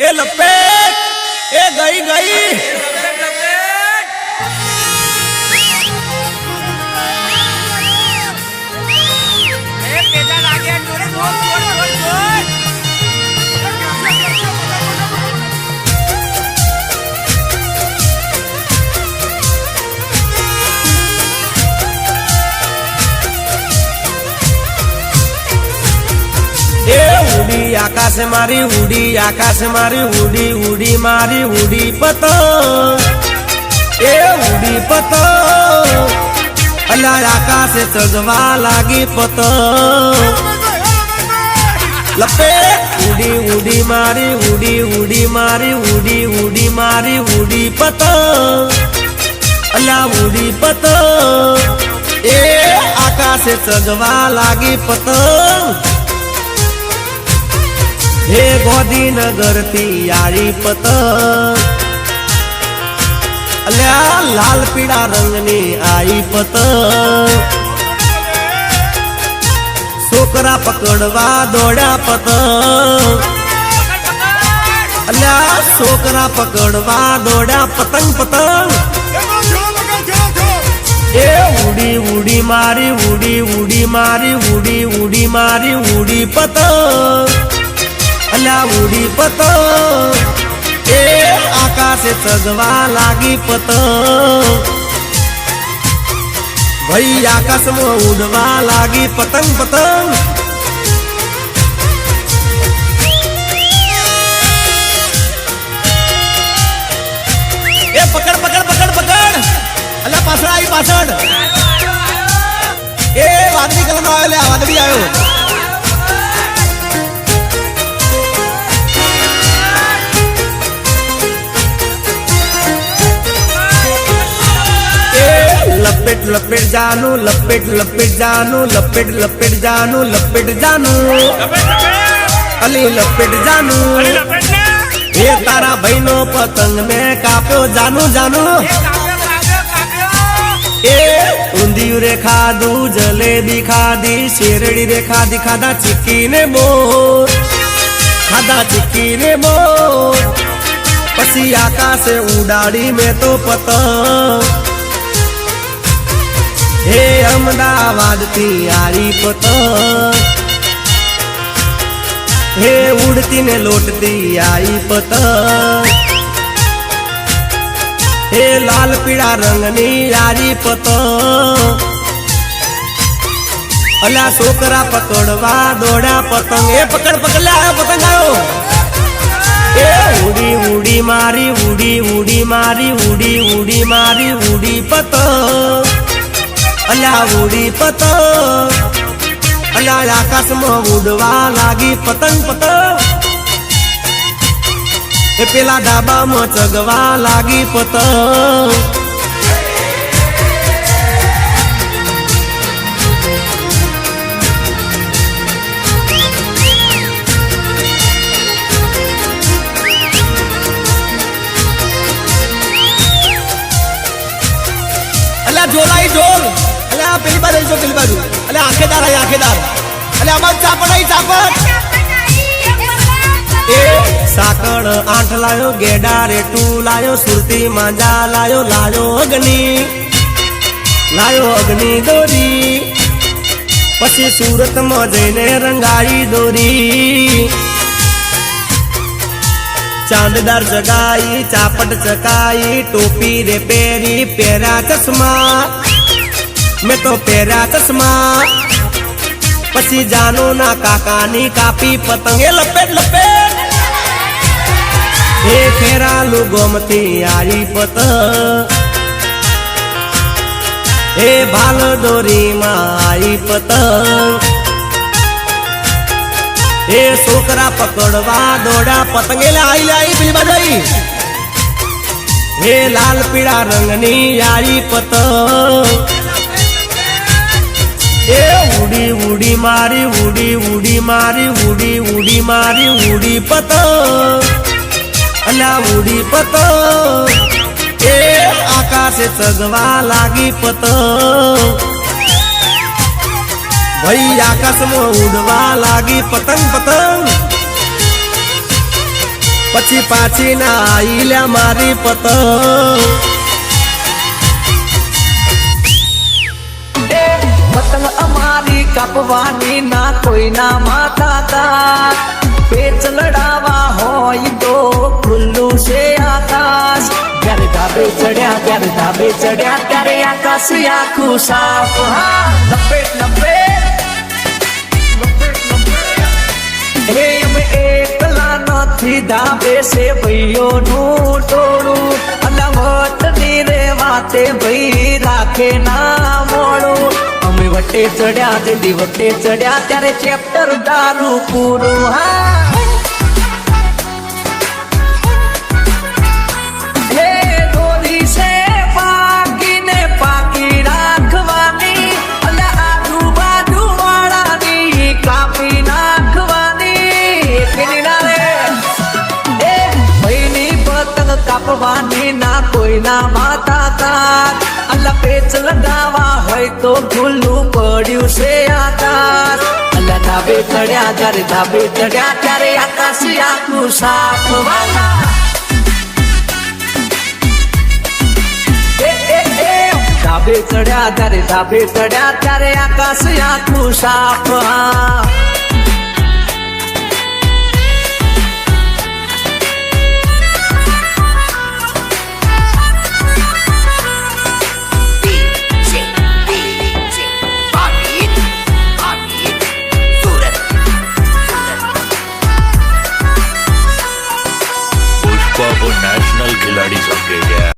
એ આકાશ મારી ઉડી, આકાશ મારી ઉડી ઉડી મારી ઉડી પતંગ એ ઉડી પતંગ અલા આકાશે સજવા લાગી પતંગ લપે, ઉડી ઉડી મારી, ઉડી ઉડી મારી, ઉડી ઉડી મારી, ઉડી પતંગ અલા ઉડી પતંગ એ આકાશે સજવા લાગી પતંગ હે ગોધીનગરથી યારી પત અલ્યા, લાલ પીળા રંગની આઈ પત છોકરા પકડવા દોડ્યા પત અલ્યા, છોકરા પકડવા દોડ્યા પતંગ પતંગ. એ ઉડી ઉડી મારી, ઉડી ઉડી મારી, ઉડી ઉડી મારી, ઉડી પતંગ. અલ્યા ઉડી પતંગ એ આકાશે સગવા લાગી પતંગ ભાઈ આકાશમાં ઉડવા લાગી પતંગ પતંગ એ પકડ પકડ પકડ પકડ અલ્યા પાછળ આવી પાછળ એ વાદળી કલર નો આવ્યો વાદળી આવ્યો લપેટ લપેટ જાનું લપેટ લપેટ જાનું લપેટ લપેટ જાનું લપેટ જાનું અલી લપેટ જાનું એ તારા ભાઈનો પતંગ મેં કાપ્યો જાનું જાનું એ ઊંધિયું રે ખાધું જલેબી ખાધી શેરડી રે ખાધી ખાધા ચીક્કી ને બોર ખાધા ચીક્કી ને બોર પછી આકાશે ઉડાડી મેં તો પતંગ હે અમદાવાદથી આરી પતંગ હે ઉડતી ને લોટતી આઈ પતંગ હે લાલ પીળા રંગની આરી પતંગ અલા છોકરા પકડવા દોડા પતંગ. એ પકડ પકડ પતંગ આવ્યો એ ઉડી ઉડી મારી, ઉડી ઉડી મારી, ઉડી ઉડી મારી, ઉડી પતંગ અલા ઉડી પતંગ. અલ્યા આકાશમાં ઉડવા લાગી પતંગ પતંગ. એ પેલા ડાબામાં ચગવા લાગી પતંગ. આ પેલી બાજુ અલ્યા આખેદાર આય આખેદાર અલ્યા અમાર ચાપડ આઈ ચાપડ એ સાકળ આઠ લાયો ગેડા રેટુ લાયો સુરતી માંજા લાયો લાયો અગ્નિ લાયો અગ્નિ દોરી પછી સુરતમાં જઈને રંગાઈ દોરી ચાંદદાર જગાઈ ચાપટ ચકાઈ ટોપી રે પહેરી પહેરા ચશ્મા મેં તો પહેર્યા ચશ્મા પછી જાનો ના કાકાની કાપી પતંગે. લપેટ લપેટ. હે ફેરા ગોમતી આવી પતંગ. હે ભાલ દોરીમાં આવી પતંગ. એ છોકરા પકડવા દોડા પતંગે. લાઈ લાઈ પેલી બાજુ હે લાલ પીળા રંગની યારી પતંગ. એ ઉડી ઉડી મારી ઉડી ઉડી મારી ઉડી ઉડી મારી ઉડી પતંગ અલ્યા ઉડી પતંગ એ આકાશે ચગવા લાગી પતંગ ભાઈ આકાશમાં ઉડવા લાગી પતંગ પતંગ પછી પાછી ના આઈ લ્યા મારી પતંગ પતંગ અમારી કાપવાની ના કોઈના માથા તા પેચ લડાવા હોય તો ખુલ્લું છે આકાશ. જ્યારે ધાબે ચડ્યા, ત્યારે ધાબે ચડ્યા, ત્યારે આકાશ આખું સાફ. હા લપેટ નથી ધાબે છે ભાઈઓનું ટોળું. અનામતની રે વાતે ભાઈ રાખે ના મોડું. વટે ચડ્યા દીદી વટે ચડ્યા ત્યારે ચેપ્ટર દારૂ પૂરું હે. ના કોઈના માતા તાર અલા પેચ લગાવા હોય તો ખુલ્લું પડ્યું છે આકાશ અલ્લા ધાબે ચડ્યા જ્યારે ધાબે ચડ્યા ત્યારે આકાશ આખું સાફ વાલા. ચડ્યા ત્યારે ધાબે ચડ્યા ત્યારે આકાશ આખું સાફ नेशनल खिलाड़ी समझे गया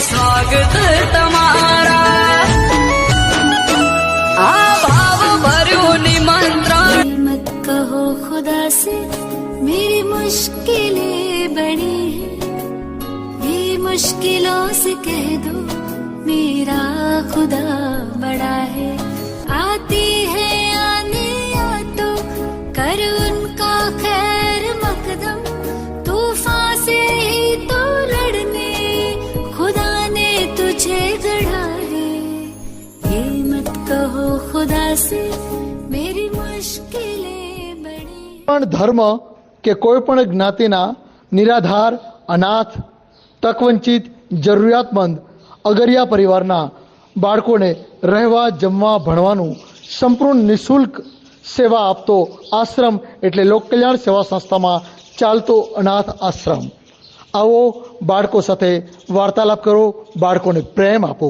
स्वागत तुम्हारा भाव भरो निमंत्रण मत कहो खुदा से मेरी मुश्किलें बड़ी हैं। ये मुश्किलों से कह दो मेरा खुदा खुदा से मेरी मुश्किलें बड़ी પણ ધર્મ કે કોઈ પણ જ્ઞાતિના નિરાધાર અનાથ તકવંચિત જરૂરિયાતમંદ અગરિયા પરિવારના બાળકોને રહેવા જમવા ભણવાનું સંપૂર્ણ નિઃશુલ્ક સેવા આપતો આશ્રમ એટલે લોક કલ્યાણ સેવા સંસ્થામાં ચાલતો અનાથ આશ્રમ આવો બાળકો સાથે વાર્તાલાપ કરો બાળકોને પ્રેમ આપો